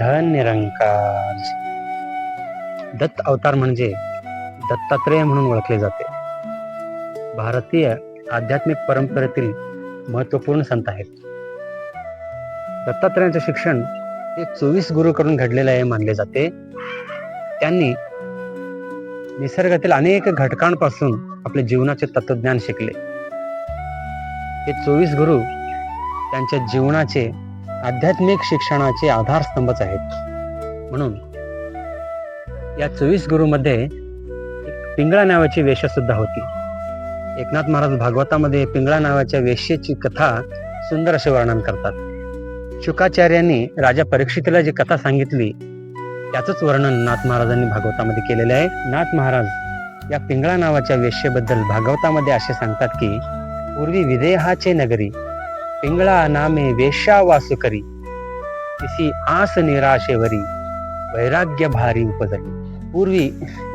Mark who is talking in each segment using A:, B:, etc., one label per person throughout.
A: धन निरंकार दत्त अवतार म्हणजे दत्तात्रेय म्हणून ओळखले जाते. भारतीय आध्यात्मिक परंपरेतील महत्त्वपूर्ण संत आहेत. दत्तात्रेयांचे शिक्षण हे चोवीस गुरुकडून घडलेले आहे मानले जाते. त्यांनी निसर्गातील अनेक घटकांपासून आपले जीवनाचे तत्वज्ञान शिकले. हे चोवीस गुरु त्यांच्या जीवनाचे आध्यात्मिक शिक्षणाचे आधारस्तंभच आहेत. म्हणून या चोवीस गुरुमध्ये एक पिंगळा नावाची वेशसुद्धा होती. एकनाथ महाराज भागवतामध्ये पिंगळा नावाच्या वेश्येची कथा सुंदर असे वर्णन करतात. शुकाचार्यांनी राजा परीक्षितेला जी कथा सांगितली त्याचंच वर्णन नाथ महाराजांनी भागवतामध्ये केलेले आहे. नाथ महाराज या पिंगळा नावाच्या वेश्येबद्दल भागवतामध्ये असे सांगतात की पूर्वी विदेहाचे नगरी पिंगळा नामे वेश्यावास करी. तिसी आस निराशेवरी वैराग्य भारी उपजली. पूर्वी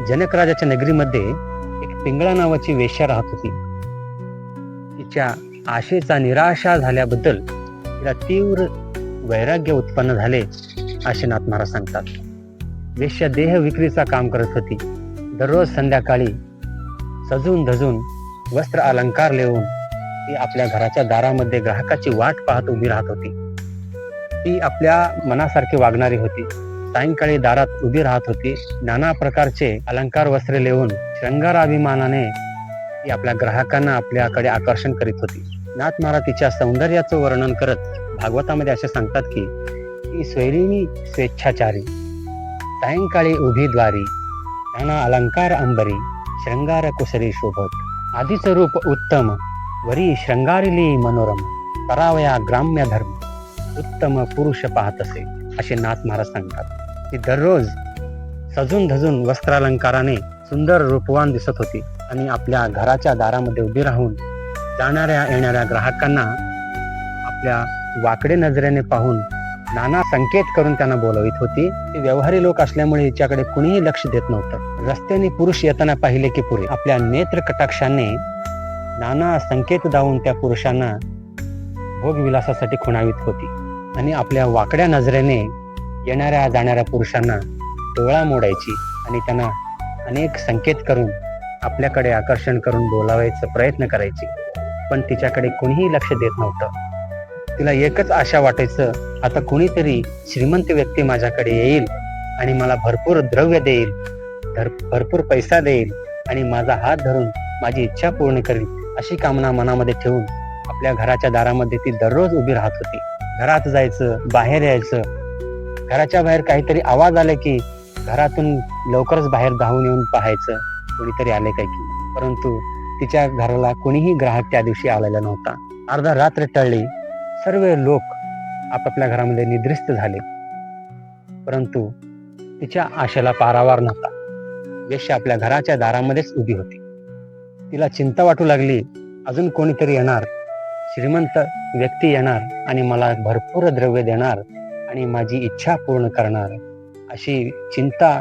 A: जनकराजाच्या नगरीमध्ये एक पिंगळा नावाची वेश्या राहत होती. तिच्या आशेचा निराशा झाल्याबद्दल तिला तीव्र वैराग्य उत्पन्न झाले असे नाथ महाराज सांगतात. वेश्या देह विक्रीचा काम करत होती. दररोज संध्याकाळी सजून धजून वस्त्र अलंकार लिहून ती आपल्या घराच्या दारामध्ये ग्राहकाची वाट पाहत उभी राहत होती. ती आपल्या मनासारखी वागणारी होती. सायंकाळी दारात उभी राहत होती. नाना प्रकारचे अलंकार वस्त्रे लिहून शृंगाराभिमानाने ती आपल्या ग्राहकांना आपल्याकडे आकर्षण करीत होती. नाथ महाराज तिच्या सौंदर्याचं वर्णन करत भागवतामध्ये असे सांगतात की ती स्वैरिणी स्वेच्छाचारी सायंकाळी उभी द्वारी नाना अलंकार अंबरी शृंगार कुसरी शोभत आधीचं रूप उत्तम वरी शृंगारिली मनोरम करावया ग्राम्य धर्म उत्तम पुरुष पाहत असे असे नाथ महाराज सांगतात. ती दररोज सजून धजून वस्त्रालंकाराने सुंदर रूपवान दिसत होती आणि आपल्या घराच्या दारामध्ये उभी राहून जाणाऱ्या येणाऱ्या ग्राहकांना आपल्या वाकडे नजरेने पाहून नाना संकेत करून त्यांना बोलवित होती. ती व्यवहारी लोक असल्यामुळे हिच्याकडे कुणीही लक्ष देत नव्हतं. रस्त्याने पुरुष येताना पाहिले की पुरे. आपल्या नेत्र कटाक्षाने नाना संकेत दावून त्या पुरुषांना भोगविलासासाठी खुणावीत होती. आणि आपल्या वाकड्या नजरेने येणाऱ्या जाणाऱ्या पुरुषांना डोळा मोडायची आणि त्यांना अनेक संकेत करून आपल्याकडे आकर्षण करून बोलावायचा प्रयत्न करायची. पण तिच्याकडे कोणीही लक्ष देत नव्हतं. तिला एकच आशा वाटायचं आता कुणीतरी श्रीमंत व्यक्ती माझ्याकडे येईल आणि मला भरपूर द्रव्य देईल भरपूर पैसा देईल आणि माझा हात धरून माझी इच्छा पूर्ण करेल. अशी कामना मनामध्ये ठेवून आपल्या घराच्या दारामध्ये ती दररोज उभी राहत होती. घरात जायचं बाहेर यायचं. घराच्या बाहेर काहीतरी आवाज आले की घरातून लवकरच बाहेर धावून येऊन पाहायचं कोणीतरी आले काय की. परंतु तिच्या घराला कोणीही ग्राहक त्या दिवशी आलेला नव्हता. अर्धा रात्र टळली सर्व लोक आपापल्या घरामध्ये निद्रिस्त झाले. परंतु तिच्या आशेला पारावार नव्हता. वेश्या आपल्या घराच्या दारामध्येच उभी होती. तिला चिंता वाटू लागली. अजून कोणीतरी येणार. श्रीमंत व्यक्ती येणार आणि मला भरपूर द्रव्य देणार आणि माझी इच्छा पूर्ण करणार. अशी चिंता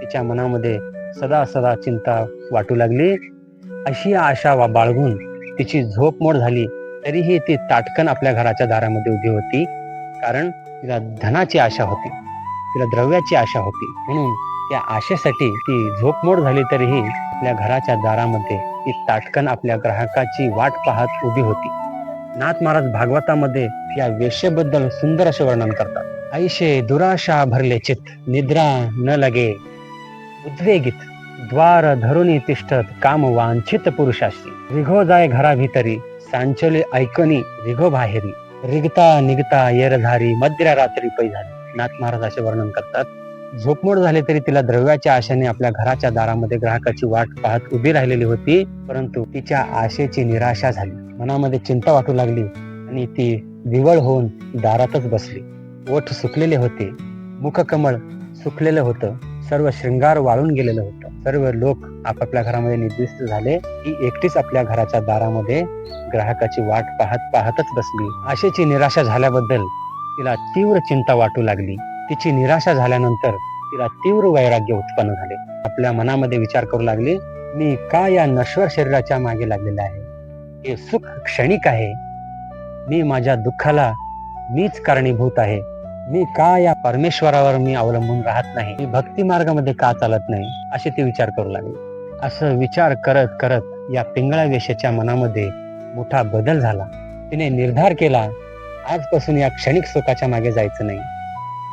A: तिच्या मनामध्ये सदा सदा चिंता वाटू लागली. अशी आशा वा बाळगून तिची झोपमोड झाली. तरीही ती ताटकन आपल्या घराच्या दारामध्ये उभी होती. कारण तिला धनाची आशा होती. तिला द्रव्याची आशा होती. म्हणून त्या आशेसाठी ती झोपमोड झाली तरीही आपल्या घराच्या दारामध्ये ती ताटकन आपल्या ग्राहकाची वाट पाहत उभी होती. नाथ महाराज भागवतामध्ये या वेश्येबद्दल सुंदर असे वर्णन करतात. ऐशे दुराशा भरले चित निद्रा न लगे. उद्वेगित द्वार धरुनी तिष्ठत काम वांछित पुरुषाशी. रिघो जाय घरा भितरी सांचले ऐकनी रिघो बाहेरी. रिगता निगता येरधारी मध्यरात्री पै झाली नाथ महाराज असे वर्णन करतात. झोपमोड झाले तरी तिला द्रव्याच्या आशेने आपल्या घराच्या दारामध्ये ग्राहकाची वाट पाहत उभी राहिलेली होती परंतु तिच्या आशेची निराशा झाली. मनामध्ये चिंता वाटू लागली आणि ती विवळ होऊन दारातच बसली. ओठ सुकलेले होते मुखकमळ सुकलेलं होतं सर्व शृंगार वाळून गेलेलं होतं. सर्व लोक आपापल्या घरामध्ये निर्दिष्ट झाले ती एकटीच आपल्या घराच्या दारामध्ये ग्राहकाची वाट पाहत पाहतच बसली. आशेची निराशा झाल्याबद्दल तिला तीव्र चिंता वाटू लागली. तिची निराशा झाल्यानंतर तिला तीव्र वैराग्य उत्पन्न झाले. आपल्या मनामध्ये विचार करू लागली मी का या नश्वर शरीराच्या मागे लागलेले आहे? हे सुख क्षणिक आहे. मी माझ्या दुःखाला मीच कारणीभूत आहे. मी का या परमेश्वरावर मी अवलंबून राहत नाही? मी भक्ती मार्गामध्ये का चालत नाही? असे ते विचार करू लागले. असं विचार करत करत या पिंगळा वेशाच्या मनामध्ये मोठा बदल झाला. तिने निर्धार केला आजपासून या क्षणिक सुखाच्या मागे जायचं नाही.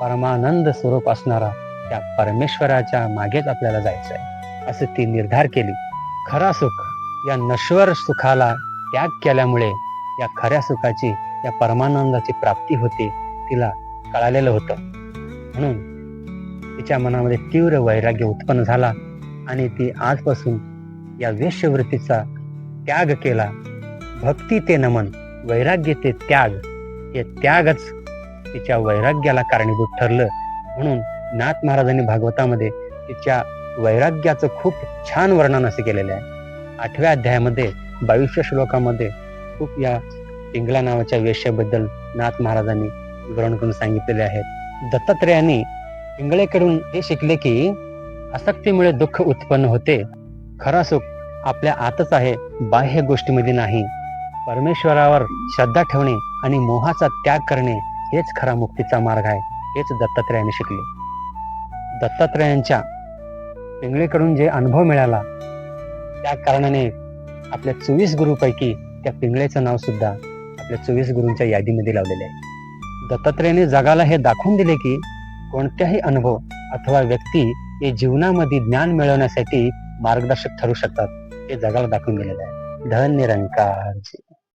A: परमानंद स्वरूप असणारा त्या परमेश्वराच्या मागेच आपल्याला जायचं आहे असं ती निर्धार केली. खरा सुख या नश्वर सुखाला त्याग केल्यामुळे या खऱ्या सुखाची या परमानंदाची प्राप्ती होते तिला कळालेलं होतं. म्हणून तिच्या मनामध्ये तीव्र वैराग्य उत्पन्न झाला आणि ती आजपासून या वेश्यवृत्तीचा त्याग केला. भक्ती ते नमन वैराग्य ते त्याग हे त्यागच तिच्या वैराग्याला कारणीभूत ठरलं. म्हणून नाथ महाराजांनी भागवतामध्ये तिच्या वैराग्याचं खूप छान वर्णन असे केलेले आहे. आठव्या अध्यायामध्ये बावीसव्या श्लोकामध्ये खूप या पिंगला नावाच्या वेश्याबद्दल नाथ महाराजांनी विवरण करून सांगितलेले आहेत. दत्तात्रेयांनी पिंगळेकडून हे शिकले की आसक्तीमुळे दुःख उत्पन्न होते. खरा सुख आपल्या आतच आहे बाह्य गोष्टीमध्ये नाही. परमेश्वरावर श्रद्धा ठेवणे आणि मोहाचा त्याग करणे हेच खरा मुक्तीचा मार्ग आहे हेच दत्तात्रेयाने शिकले. दत्तात्रेयांच्या पिंगळेकडून जे अनुभव मिळाला त्या कारणाने आपल्या चोवीस गुरुपैकी त्या पिंगळेचं नाव सुद्धा आपल्या चोवीस गुरूंच्या यादीमध्ये लावलेले आहे. दत्तात्रेयाने जगाला हे दाखवून दिले की कोणत्याही अनुभव अथवा व्यक्ती हे जीवनामध्ये ज्ञान मिळवण्यासाठी मार्गदर्शक ठरू शकतात हे जगाला दाखवून दिलेलं आहे. धन्य निरंकार